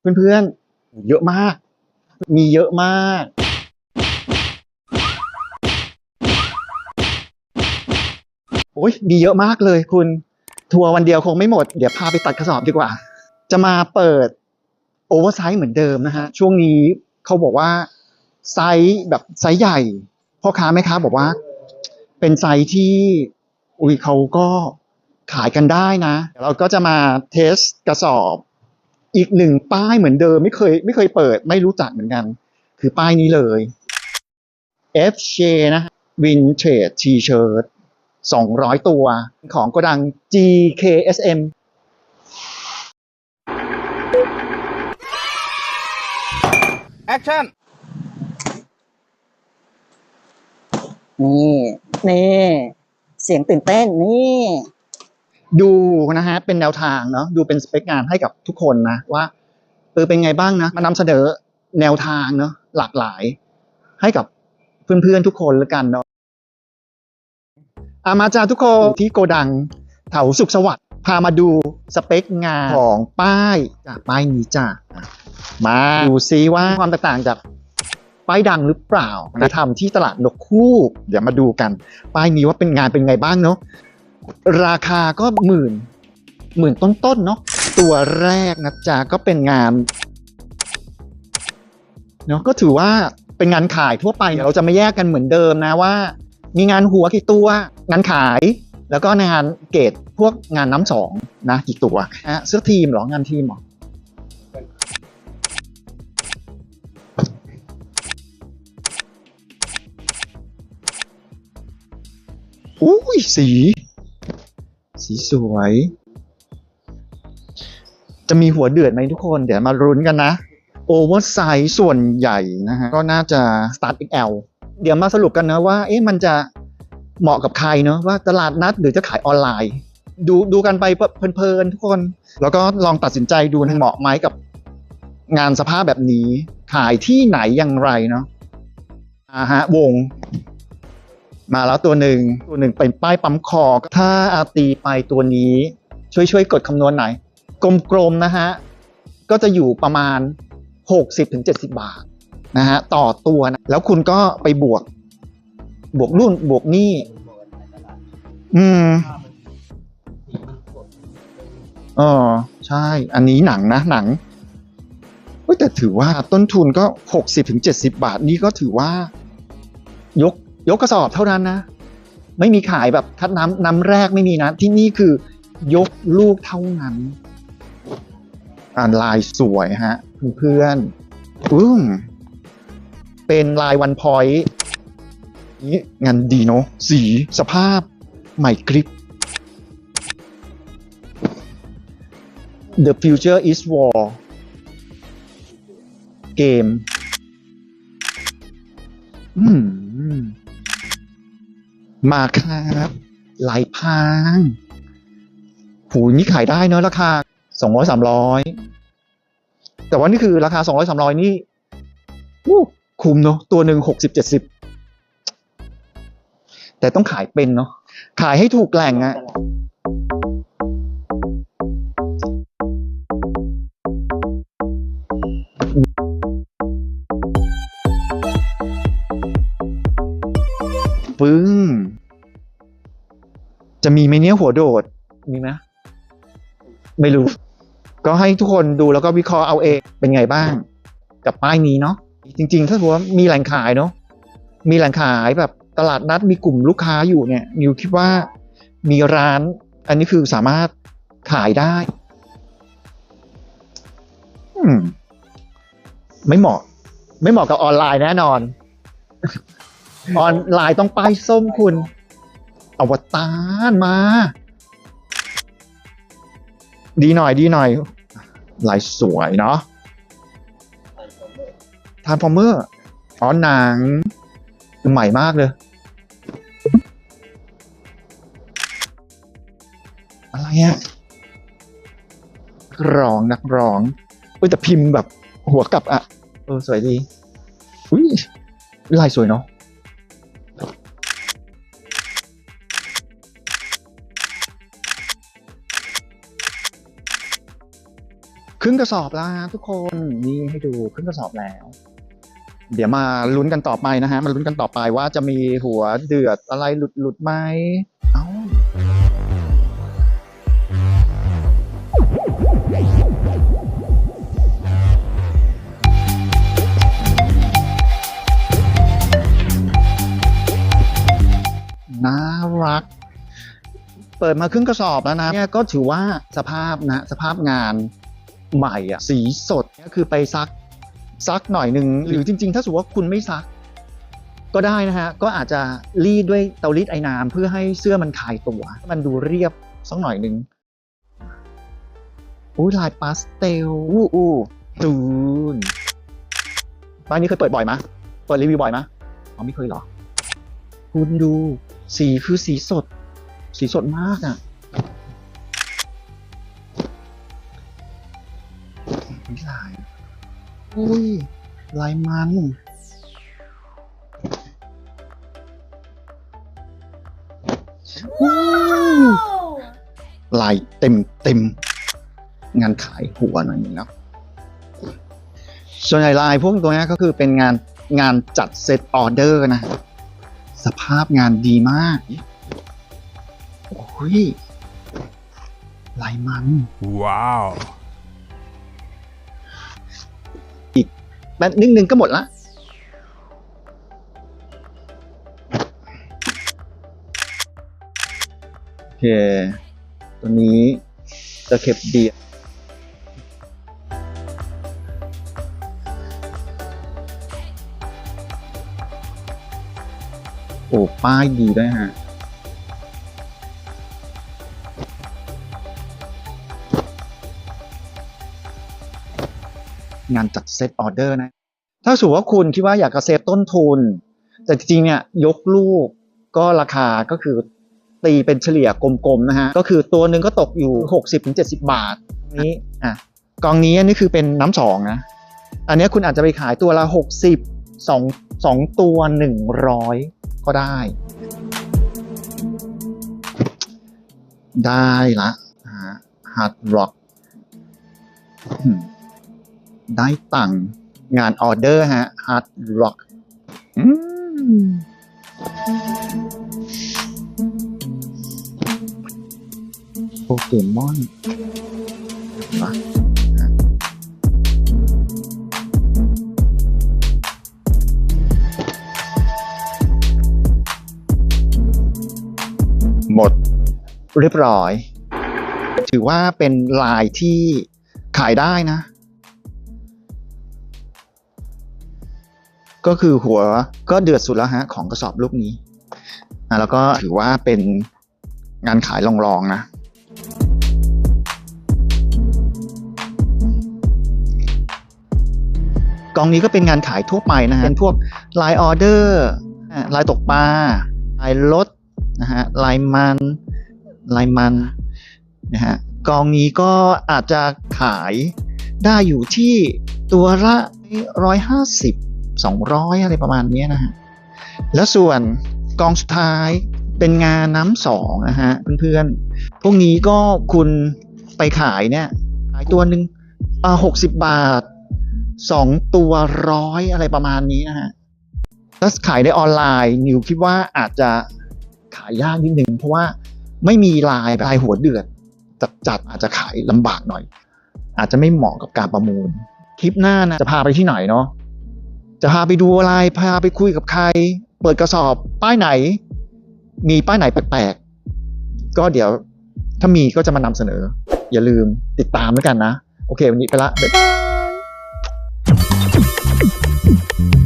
เพื่อนๆ เยอะมาก มีเยอะมาก โอ้ยมีเยอะมากเลยคุณ ทัวร์วันเดียวคงไม่หมด เดี๋ยวพาไปตัดกระสอบดีกว่า จะมาเปิดโอเวอร์ไซส์เหมือนเดิมนะฮะ ช่วงนี้เขาบอกว่าไซส์แบบไซส์ใหญ่ พ่อค้าแม่ค้าบอกว่า เป็นไซส์ที่ อุ้ยเขาก็ขายกันได้นะ เราก็จะมาเทสกระสอบ อีกหนึ่งป้ายเหมือนเดิมไม่เคยไม่เคยเปิดไม่รู้จักเหมือนกัน คือป้ายนี้เลย F s h a นะฮะ Vintage T-shirt 200 ตัวของโกดัง GKSM แอคชั่น นี่ นี่ เสียงตื่นเต้น นี่ ดูนะฮะเป็นแนวทางเนาะดูเป็นสเปคงานให้กับทุกคนนะว่าเออเป็นไงบ้างนะมานำเสนอแนวทางเนาะหลากหลาย ให้กับเพื่อนๆทุกคนแล้วกันเนาะอามาจาทุกคนที่โกดังแถวสุขสวัสดิ์พามาดูสเปคงานของป้ายจากป้ายนี้จ้ะมาดูซิว่าความแตกต่างจากป้ายดังหรือเปล่านะทำที่ตลาดนกคู่ เดี๋ยวมาดูกัน ป้ายนี้ว่าเป็นงานเป็นไงบ้างเนาะ ราคาก็หมื่นหมื่นต้นๆเนาะตัวแรกนะจ๊ะก็เป็นงานเนาะก็ถือว่าเป็นงานขายทั่วไปเราจะไม่แยกกันเหมือนเดิมนะว่า มีงานหัวกี่ตัว งานขาย แล้วก็งานเกรดพวกงานน้ำสองนะกี่ตัวฮะเสื้อทีมหรองานทีมหรออุ้ยสี สีสวย จะมีหัวเดือดไหมทุกคน เดี๋ยวมารุ้นกันนะ โอเวอร์ไซส์ส่วนใหญ่นะฮะ ก็น่าจะ Start XL เดี๋ยวมาสรุปกันนะว่า เอ๊ะมันจะเหมาะกับใครเนอะว่าตลาดนัดหรือจะขายออนไลน์ ดูดูกันไปเพลินๆทุกคน แล้วก็ลองตัดสินใจดูนะเหมาะไหมกับงานสภาพแบบนี้ ขายที่ไหนอย่างไรเนาะอ่าฮะวง มาแล้วตัวหนึ่งตัวหนึ่งเป็นป้ายปั๊มคอ ถ้าอาตีไปตัวนี้ช่วยช่วยกดคำนวณหน่อยกลมๆนะฮะก็จะอยู่ประมาณ 60-70 บาทนะฮะต่อตัวนะแล้วคุณก็ไปบวก บวกรุ่นบวกนี่อืมเออใช่ อันนี้หนังนะหนังแต่ถือว่าต้นทุนก็60-70บาทนี่ก็ถือว่ายก ยกกระสอบเท่านั้นนะ ไม่มีขายแบบคัดน้ำน้ำแรกไม่มีนะ ที่นี่คือยกลูกเท่านั้น อ่านลายสวยฮะเพื่อนอืมเป็นลายวันพอยต์นี่งานดีเนาะสีสภาพใหม่กริป The future is war เกม อืม มาครับไหลพางหูนี่ขายได้เนอะราคาสองร้อยสามร้อยแต่ว่านี่คือราคาสองร้อยสามร้อยนี่อู้คุ้มเนาะตัวหนึ่งหกสิบเจ็ดสิบแต่ต้องขายเป็นเนาะขายให้ถูกแหล่งอะ ปึ้ง จะมีไหมเนี่ยหัวโดด มีไหมไม่รู้ ก็ให้ทุกคนดูแล้วก็วิเคราะห์เอาเองเป็นไงบ้าง กับป้ายนี้เนาะจริง ๆ ถ้าถือว่ามีแหล่งขายเนาะมีแหล่งขายแบบตลาดนัดมีกลุ่มลูกค้าอยู่เนี่ยนิวคิดว่ามีร้าน อันนี้คือสามารถขายได้อืมไม่เหมาะ ไม่เหมาะกับออนไลน์แน่นอน ออนไลน์ต้องป้ายส้มคุณอวตารมา ดีหน่อยดีหน่อยลายสวยเนาะทานฟอร์เมอร์อ๋อหนังใหม่มากเลย อะไรอะร้องนักร้องเอ้ยแต่พิมพ์แบบหัวกลับอะเออสวยดีอุ้ยลายสวยเนาะ รึ่งกระสอบแล้วฮะทุกคนนี่ให้ดูครึ่งกระสอบแล้ว เดี๋ยวมาลุ้นกันต่อไปนะฮะมาลุ้นกันต่อไปว่าจะมีหัวเดือดอะไรหลุดหลุดไหมเอ้าน่ารัก เปิดมาครึ่งกระสอบแล้วนะเนี่ยก็ถือว่าสภาพนะสภาพงาน ใหม่อะสีสดก็คือไปซักซักหน่อยหนึ่งหรือจริง ๆ ถ้าสมมติว่าคุณไม่ซัก ก็ได้นะฮะก็อาจจะรีดด้วยเตารีดไอ้น้ำเพื่อให้เสื้อมันคลายตัว มันดูเรียบสักหน่อยหนึ่งอุ้ยลายพาสเทลอู้อู้ตูนบ้านนี้เคยเปิดบ่อยมะเปิดรีวิวบ่อยมะอ๋อไม่เคยเหรอ คุณดูสีคือสีสด สีสดมากอะอุ๊ อุ้ยลายมัน ว้าวลายเต็มเต็มงานขายหัวหน่อยหนึงแล้ว ส่วนใหญ่ลายพวกตัวเนี้ยก็คือเป็นงานงานจัดเซตออเดอร์นะ สภาพงานดีมากโอ้ยลายมัน Wow. แป๊บนิดนึงก็หมดละโอเค ตัวนี้ตะเข็บเดียโอ้ ป้ายดีด้วยฮะ งานจัดเซตออเดอร์นะ ถ้าสมมติว่าคุณคิดว่าอยากจะเซฟต้นทุน แต่จริงๆเนี่ยยกลูกก็ราคาก็คือตีเป็นเฉลี่ยกลมๆนะฮะ ก็คือตัวหนึ่งก็ตกอยู่ 60-70 บาท นี้อะกองนี้อันนี้คือเป็นน้ำสองนะ อันนี้คุณอาจจะไปขายตัวละ 60สองสองตัว 100 ก็ได้ ได้ละฮาร์ดร็อก ได้ตังค์งานออเดอร์ฮะ Hard Rock อืมโปเกมอนวะฮะหมดเรียบร้อย ถือว่าเป็นลายที่ขายได้นะ ก็คือหัวก็เดือดสุดแล้วฮะของกระสอบลูกนี้อะแล้วก็ถือว่าเป็นงานขายรองๆนะกองนี้ก็เป็นงานขายทั่วไปนะฮะเป็นพวกลายออเดอร์ลายตกปลาลายรถนะฮะลายมันลายมันนะฮะกองนี้ก็อาจจะขายได้อยู่ที่ตัวละร้อยห้าสิบ สองร้อยอะไรประมาณนี้นะฮะแล้วส่วนกองสุดท้ายเป็นงานน้ำสองนะฮะเพื่อนๆ พวกนี้ก็คุณไปขายเนี่ยขายตัวหนึ่งอ่าหกสิบบาทสองตัวร้อยอะไรประมาณนี้นะฮะถ้าขายได้ออนไลน์นิวคิดว่าอาจจะขายยากนิดนึงเพราะว่าไม่มีลายแบบลายหัวเดือดจัดๆอาจจะขายลำบากหน่อย อาจจะไม่เหมาะกับการประมูล คลิปหน้านะจะพาไปที่ไหนเนาะ จะพาไปดูอะไรพาไปคุยกับใคร เปิดกระสอบป้ายไหน มีป้ายไหนแปลกๆ ก็เดี๋ยวถ้ามีก็จะมานำเสนอ อย่าลืมติดตามแล้วกันนะ โอเค วันนี้ไปละบ๊ายบาย